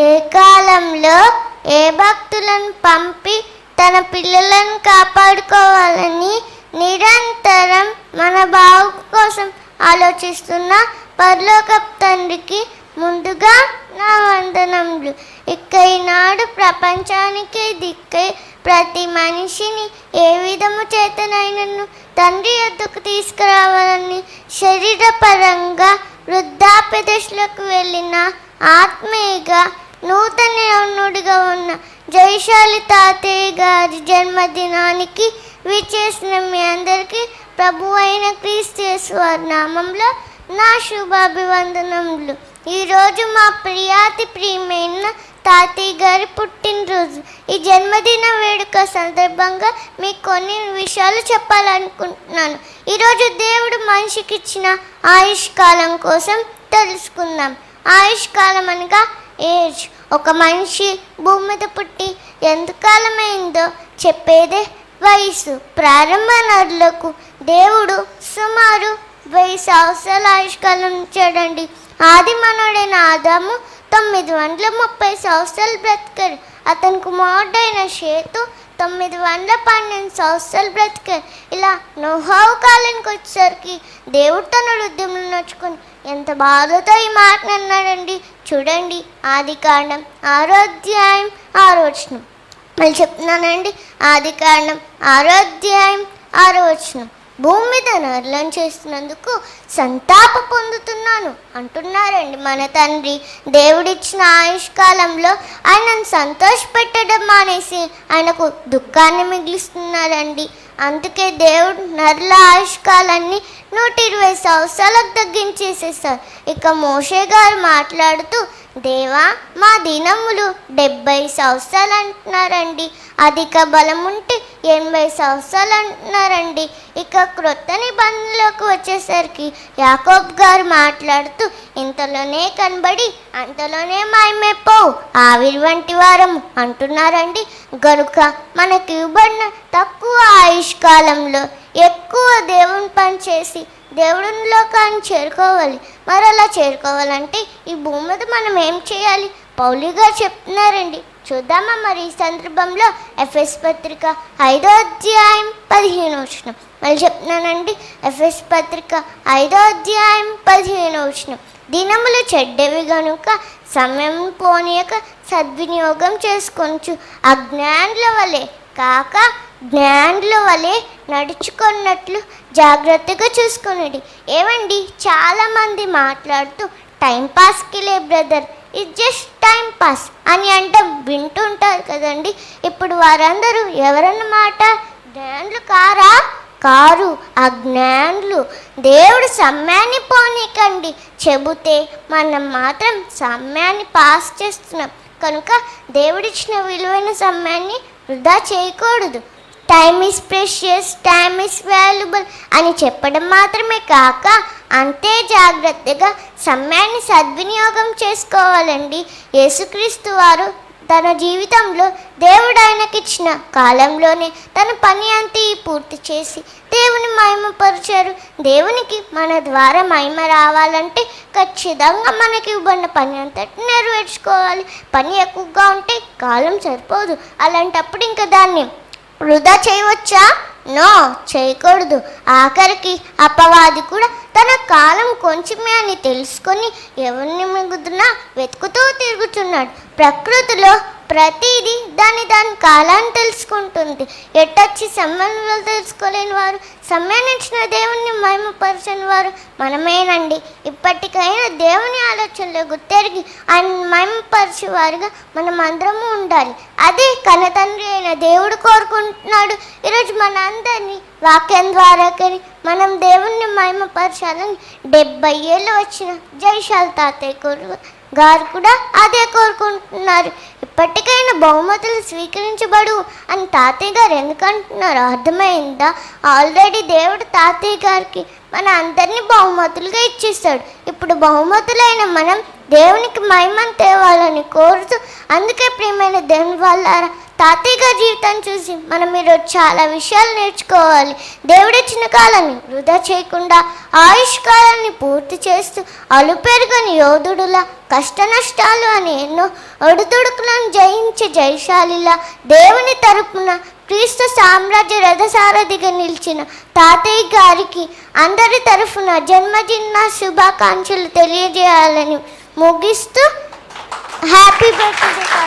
ఏ కాలంలో ఏ భక్తులను పంపి తన పిల్లలను కాపాడుకోవాలని నిరంతరం మన బావు కోసం ఆలోచిస్తున్న పరలోక తండ్రికి ముందుగా నా వందనములు. ఇక ఈనాడు ప్రపంచానికి దిక్కై ప్రతి మనిషిని ఏ విధము చేతనైనను తండ్రి ఎద్దుకు తీసుకురావాలని శరీరపరంగా వృద్ధాప్య దశలకు వెళ్ళిన ఆత్మీయగా నూతన యౌనుడిగా ఉన్న జయశాలి తాతయ్య గారి జన్మదినానికి విచేసిన మీ అందరికీ ప్రభు అయిన క్రీస్తేశ్వర వారి నామంలో నా శుభాభివందనములు. ఈరోజు మా ప్రియాతి ప్రియమైన తాతయ్య గారి పుట్టినరోజు. ఈ జన్మదిన వేడుక సందర్భంగా మీకు కొన్ని విషయాలు చెప్పాలనుకుంటున్నాను. ఈరోజు దేవుడు మనిషికి ఇచ్చిన ఆయుష్కాలం కోసం తెలుసుకుందాం. ఆయుష్కాలం అనగా ఏజ్. ఒక మనిషి భూమి మీద పుట్టి ఎంతకాలమైందో చెప్పేదే వయసు. ప్రారంభ నదులకు దేవుడు సుమారు వెయ్యి సంవత్సరాల ఆయుష్కాలం ఇచ్చాడండి. ఆది మనోడైన ఆదాము తొమ్మిది వందల ముప్పై సంవత్సరాలు బ్రతికారు అతని కుమారుడైన షేతు తొమ్మిది వందల పన్నెండు సంవత్సరాలు బ్రతికారు ఇలా నోహావు కాలానికి వచ్చేసరికి దేవుడు తన ఉద్యమం నడుచుకొని ఎంత బాధతో ఈ మాట అన్నాడండి. చూడండి ఆది కాండం ఆరోధ్యాయం ఆరో వచనం. మళ్ళీ చెప్తున్నానండి. ఆది కాండం ఆరోధ్యాయం ఆరో వచనం. భూమి మీద నరులను చేస్తున్నందుకు సంతాప పొందుతున్నాను. అంటున్నారండి మన తండ్రి. దేవుడిచ్చిన ఆయుష్ కాలంలో ఆయనను సంతోషపెట్టడం మానేసి ఆయనకు దుఃఖాన్ని మిగిలిస్తున్నారండి అందుకే దేవుడు నరుల ఆయుష్కాలాన్ని నూట ఇరవై సంవత్సరాలకు తగ్గించేసేసారు. ఇక మోషే గారు మాట్లాడుతూ దేవా మా దినములు డెబ్బై సంవత్సరాలు అంటున్నారండి అధిక బలం ఉంటే ఎనభై సంవత్సరాలు అంటున్నారండి ఇక క్రొత్త నిబంధనలోకి వచ్చేసరికి యాకోబ్ గారు మాట్లాడుతూ ఇంతలోనే కనబడి అంతలోనే మాయమైపోవు ఆవిరి వంటి వారం అంటున్నారండి. గనుక మనకి ఇవ్వబడిన తక్కువ ఆయుష్ కాలంలో ఎక్కువ దేవుని పని చేసి దేవుడిని లోకాన్ని చేరుకోవాలి. మరి అలా చేరుకోవాలంటే ఈ భూమి మీద మనం ఏం చేయాలి? పౌలిగా చెప్తున్నారండి. చూద్దామా మరి ఈ సందర్భంలో ఎఫ్ఎస్ పత్రిక ఐదో అధ్యాయం పదిహేను వచ్చిన మళ్ళీ చెప్తున్నానండి. ఎఫ్ఎస్ పత్రిక ఐదో అధ్యాయం పదిహేను వచ్చిన దినములు చెడ్డవి గనుక సమయం పోనీయక సద్వినియోగం చేసుకొనచ్చు అజ్ఞానుల వలె కాక జ్ఞానుల వలె నడుచుకున్నట్లు జాగ్రత్తగా చూసుకునేది ఏమండి చాలామంది మాట్లాడుతూ టైం పాస్కి లే brother it just time pass అని అంటే వింటుంటారు కదండి. ఇప్పుడు వారందరూ ఎవరన్నమాట? జ్ఞానులు కారా? కారు. ఆ జ్ఞానులు దేవుడు సమ్యాన్ని పోనీకండి. చెబితే మనం మాత్రం సమ్యాన్ని పాస్ చేస్తున్నాం. కనుక దేవుడిచ్చిన విలువైన సమయాన్ని వృధా చేయకూడదు. Time is precious time is valuable అని చెప్పడం మాత్రమే కాక అంతే జాగ్రత్తగా సమయాన్ని సద్వినియోగం చేసుకోవాలండి. యేసుక్రీస్తు వారు తన జీవితంలో దేవుడు ఆయనకిచ్చిన కాలంలోనే తన పని అంతా పూర్తి చేసి దేవుని మహిమపరిచారు. దేవునికి మన ద్వారా మహిమ రావాలంటే ఖచ్చితంగా మనకి ఇవ్వబడిన పని అంతటి నెరవేర్చుకోవాలి. పని ఎక్కువగా ఉంటే కాలం సరిపోదు. అలాంటప్పుడు ఇంకా దాన్ని వృధా చేయవచ్చా? నో చేయకూడదు. ఆఖరికి అపవాది కూడా తన కాలం కొంచెమే అని తెలుసుకొని ఎవరిని మిగుతున్నా వెతుకుతూ తిరుగుతున్నాడు. ప్రకృతిలో ప్రతిదీ దాని దాని కాలాన్ని తెలుసుకుంటుంది. ఎట్టొచ్చి సమయంలో తెలుసుకోలేని వారు సమయాన్ని దేవుణ్ణి మహిమపరచని వారు మనమేనండి. ఇప్పటికైనా దేవుని ఆలోచనలో గుర్తెరిగి ఆయన మహిమపరిచే వారిగా మనం అందరము ఉండాలి. అదే కనతండ్రి అయిన దేవుడు కోరుకుంటున్నాడు. ఈరోజు మన అందరినీ వాక్యం ద్వారా కానీ మనం దేవుణ్ణి మహిమపరచాలని డెబ్బై ఏళ్ళు వచ్చిన జైశాల్ తాతయ్య కోరు గారు కూడా అదే కోరుకుంటున్నారు. ఇప్పటికైనా బహుమతులు స్వీకరించబడు అని తాతయ్య గారు ఎందుకంటున్నారు? అర్థమైందా? ఆల్రెడీ దేవుడు తాతయ్య గారికి మన అందరినీ బహుమతులుగా ఇచ్చేస్తాడు ఇప్పుడు బహుమతులైన మనం దేవునికి మహిమను తేవాలని కోరుతూ అందుకే ప్రియమైన దేవుని వాళ్ళారా తాతయ్య గారి జీవితం చూసి మనం ఈరోజు చాలా విషయాలు నేర్చుకోవాలి. దేవుడిచ్చిన కాలాన్ని వృధా చేయకుండా ఆయుష్ కాలాన్ని పూర్తి చేస్తూ అలుపెరుగని యోధుడులా కష్ట నష్టాలు అని ఎన్నో ఒడిదుడుకులను జయించే జయశాలిలా దేవుని తరపున క్రీస్తు సామ్రాజ్య రథసారథిగా నిలిచిన తాతయ్య గారికి అందరి తరఫున జన్మదిన శుభాకాంక్షలు తెలియజేయాలని ముగిస్తూ హ్యాపీ బర్త్డే.